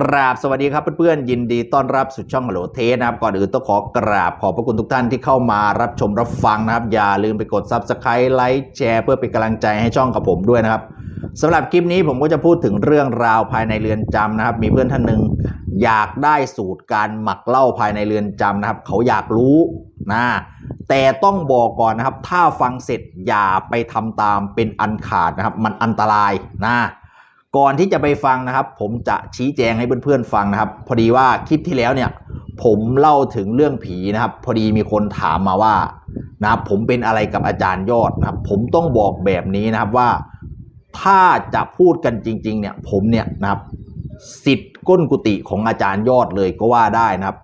กราบสวัสดีครับเพื่อนๆยินดีต้อนรับสู่ช่องโหลเทสนะครับก่อนอื่นต้องขอกราบขอบพระคุณทุกท่านที่เข้ามารับชมรับฟังนะครับ อย่าลืมไปกด Subscribe ไลค์แชร์เพื่อเป็นกำลังใจให้ช่องกับผมด้วยนะครับสำหรับคลิปนี้ผมก็จะพูดถึงเรื่องราวภายในเรือนจำนะครับ มีเพื่อนท่านหนึ่งอยากได้สูตรการหมักเหล้าภายในเรือนจำนะครับ เขาอยากรู้นะแต่ต้องบอกก่อนนะครับ ถ้าฟังเสร็จอย่าไปทำตามเป็นอันขาดนะครับ มันอันตรายนะ ก่อนที่จะไปฟังนะครับ ผมจะชี้แจงให้เพื่อนๆฟังนะครับ พอดีว่าคลิปที่แล้วเนี่ย ผมเล่าถึงเรื่องผีนะครับ พอดีมีคนถามมาว่านะครับผมเป็นอะไรกับอาจารย์ยอดนะครับ ผมต้องบอกแบบนี้นะครับว่าถ้าจะพูดกันจริง ๆ เนี่ย ผมเนี่ยนะครับสิทธิ์ก้นกุฏิของอาจารย์ยอดเลยก็ว่าได้นะครับ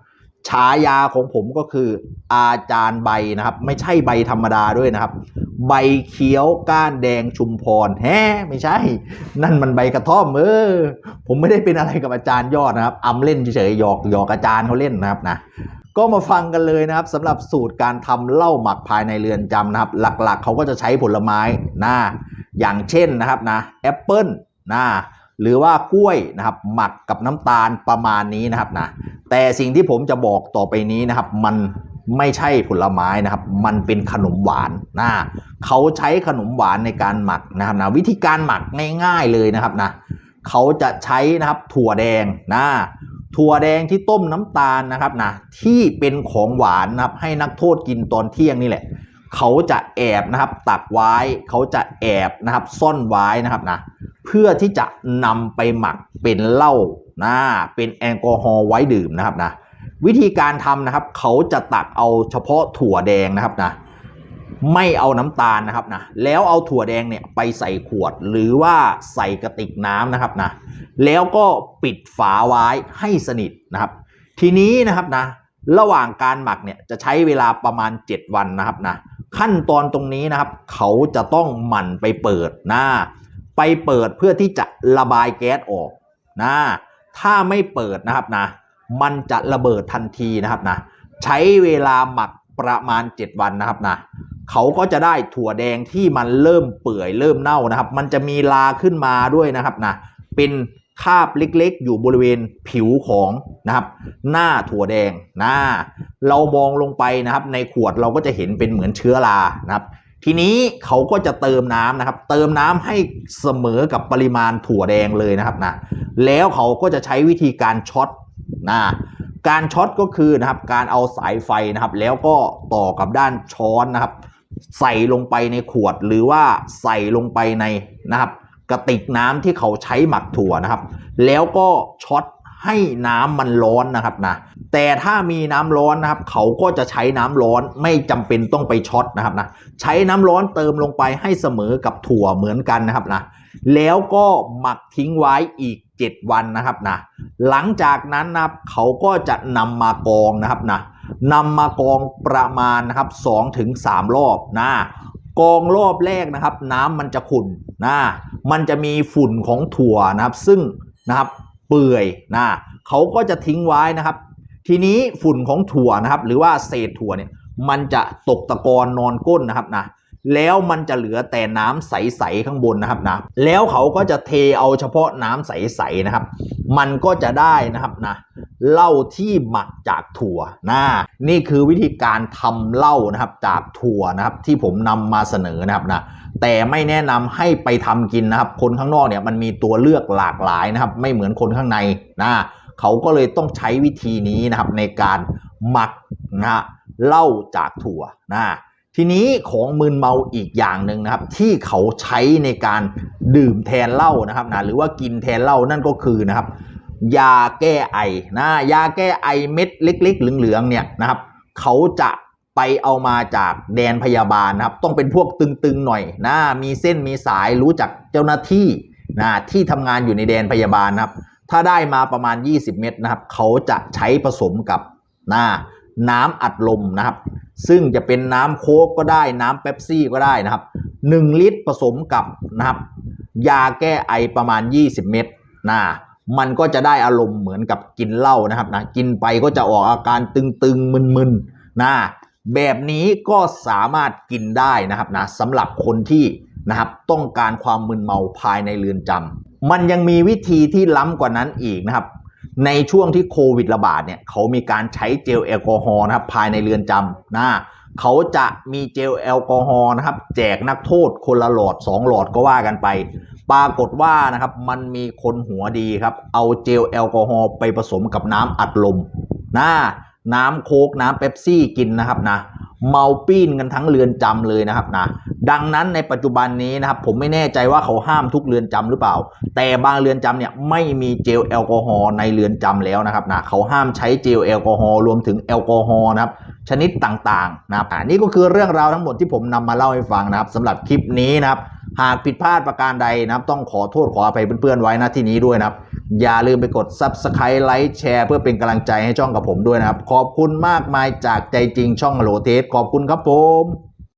ฉายาของผมก็คืออาจารย์ใบนะครับ ไม่ใช่ใบธรรมดาด้วยนะครับ ใบเขียวก้านแดงชุมพรแฮไม่ใช่ นั่นมันใบกระท่อมเออ ผมไม่ได้เป็นอะไรกับอาจารย์ยอดนะครับอำเล่นเฉยๆหยอกหยอกอาจารย์เขาเล่นนะครับนะก็มาฟังกันเลยนะครับสำหรับสูตรการทำเหล้าหมักภายในเรือนจำนะครับ หลักๆ เขาก็จะใช้ผลไม้นะอย่างเช่นนะครับนะแอปเปิลนะหรือว่ากล้วยนะครับ หมักกับน้ำตาลประมาณนี้นะครับนะแต่สิ่งที่ผมจะบอกต่อไปนี้นะครับ มัน ไม่ใช่ผลไม้นะครับ มันเป็นขนมหวานนะเขาใช้ขนมหวานในการหมักนะครับนะวิธีการหมักง่ายๆเลยนะครับนะเขาจะใช้นะครับถั่วแดงนะถั่วแดงที่ต้มน้ำตาลนะครับนะที่เป็นของหวานนะครับให้นักโทษกินตอนเที่ยงนี่แหละเขาจะแอบนะครับตักไว้เขาจะแอบนะครับซ่อนไว้นะครับนะเพื่อที่จะนำไปหมักเป็นเหล้านะเป็นแอลกอฮอล์ไว้ดื่มนะครับนะ วิธีการทำนะครับ เขาจะตักเอาเฉพาะถั่วแดงนะครับนะไม่เอาน้ำตาลนะครับนะแล้วเอาถั่วแดงเนี่ยไปใส่ขวดหรือว่าใส่กระติกน้ำนะครับนะแล้วก็ปิดฝาไว้ให้สนิทนะครับ ทีนี้นะครับนะระหว่างการหมักเนี่ยจะใช้เวลาประมาณ 7 วันนะครับนะขั้นตอนตรงนี้นะครับ เขาจะต้องหมั่นไปเปิดนะไปเปิดเพื่อที่จะระบายแก๊สออกนะถ้าไม่เปิดนะครับนะ มันจะระเบิดทันทีนะครับนะใช้เวลาหมักประมาณ 7 วันนะครับนะเขาก็จะได้ถั่วแดงที่มันเริ่มเปื่อยเริ่มเน่านะครับ มันจะมีลาขึ้นมาด้วยนะครับนะเป็นคาบเล็กๆ อยู่บริเวณผิวของนะครับ หน้าถั่วแดงนะเรามองลงไปนะครับ ในขวดเราก็จะเห็นเป็นเหมือนเชื้อรานะครับทีนี้เขาก็จะเติมน้ำนะครับ เติมน้ำให้เสมอกับปริมาณถั่วแดงเลยนะครับนะแล้วเขาก็จะใช้วิธีการช็อต นะการช็อตก็คือนะครับการเอาสายไฟนะครับ แล้วก็ต่อกับด้านช้อนนะครับ ใส่ลงไปในขวดหรือว่าใส่ลงไปในนะครับ กระติกน้ำที่เขาใช้หมักถั่วนะครับ แล้วก็ช็อต ให้น้ำมันร้อนนะครับนะแต่ถ้ามีน้ำร้อนนะครับ เขาก็จะใช้น้ำร้อนไม่จำเป็นต้องไปช็อตนะครับนะใช้น้ำร้อนเติมลงไปให้เสมอกับถั่วเหมือนกันนะครับนะแล้วก็หมักทิ้งไว้อีก 7 วันนะครับนะหลังจากนั้นนะครับเขาก็จะนำมากองนะครับนะนำมากองประมาณนะครับ2ถึง3รอบนะกองรอบแรกนะครับ น้ำมันจะขุ่นนะมันจะมีฝุ่นของถั่วนะครับ ซึ่งนะครับ เปื่อยนะเขาก็จะทิ้งไว้นะครับ ทีนี้ฝุ่นของถั่วนะครับ หรือว่าเศษถั่วเนี่ยมันจะตกตะกอนนอนก้นนะครับนะแล้วมันจะเหลือแต่น้ำใสๆข้างบนนะครับนะแล้วเขาก็จะเทเอาเฉพาะน้ำใสๆนะครับ มันก็จะได้นะครับนะ เหล้าที่หมักจากถั่วนะนี่คือวิธีการทำเหล้านะครับจากถั่วนะครับที่ผมนำมาเสนอนะครับนะแต่ไม่แนะนำให้ไปทำกินนะครับ คนข้างนอกเนี่ยมันมีตัวเลือกหลากหลายนะครับ ไม่เหมือนคนข้างในนะเขาก็เลยต้องใช้วิธีนี้นะครับในการหมักนะเหล้าจากถั่วนะทีนี้ของมึนเมาอีกอย่างหนึ่งนะครับ ที่เขาใช้ในการดื่มแทนเหล้านะครับนะหรือว่ากินแทนเหล้านั่นก็คือนะครับ ยาแก้ไอนะยาแก้ไอเม็ดเล็ก ๆ เหลืองๆเนี่ยนะครับเขาจะไปเอามาจากแดนพยาบาลนะครับ ต้องเป็นพวกตึงๆหน่อยนะมีเส้นมีสายรู้จักเจ้าหน้าที่นะที่ทำงานอยู่ในแดนพยาบาลนะครับ ถ้าได้มาประมาณ 20 เม็ดนะครับ เขาจะใช้ผสมกับนะน้ำอัดลมนะครับ ซึ่งจะเป็นน้ำโค้กก็ได้น้ำเป๊ปซี่ก็ได้นะครับ 1 ลิตรผสมกับนะครับ ยาแก้ไอประมาณ 20 เม็ดนะ มันก็จะได้อารมณ์เหมือนกับกินเหล้านะครับนะกินไปก็จะออกอาการตึงๆมึนๆนะแบบนี้ก็สามารถกินได้นะครับนะสำหรับคนที่นะครับต้องการความมึนเมาภายในเรือนจำมันยังมีวิธีที่ล้ำกว่านั้นอีกนะครับ ในช่วงที่โควิดระบาดเนี่ยเขามีการใช้เจลแอลกอฮอล์นะครับภายในเรือนจำนะ เขาจะมีเจลแอลกอฮอล์นะครับ แจกนักโทษคนละหลอด 2 หลอดก็ว่ากันไป ปรากฏว่านะครับมันมีคนหัวดีครับ เอาเจลแอลกอฮอล์ไปผสมกับน้ำอัดลมนะน้ำโคกน้ำเป๊ปซี่กินนะครับนะเมาปี้นกันทั้งเรือนจำเลยนะครับนะดังนั้นในปัจจุบันนี้นะครับผมไม่แน่ใจว่าเขาห้ามทุกเรือนจำหรือเปล่า แต่บางเรือนจำเนี่ยไม่มีเจลแอลกอฮอล์ในเรือนจำแล้วนะครับนะเขาห้ามใช้เจลแอลกอฮอล์รวมถึงแอลกอฮอล์นะครับ ชนิดต่างๆนะครับอันนี่ก็คือเรื่องราวทั้งหมดที่ผมนำมาเล่าให้ฟังนะครับสำหรับคลิปนี้นะครับ หากผิดพลาดประการใดนะครับต้องขอโทษขออภัยเพื่อนๆไว้นะที่นี้ด้วยนะครับ อย่าลืมไปกด Subscribe ไลค์แชร์เพื่อเป็นกำลังใจให้ช่องกับผมด้วยนะครับ ขอบคุณมากมายจากใจจริงช่องโหลเทสขอบคุณครับผม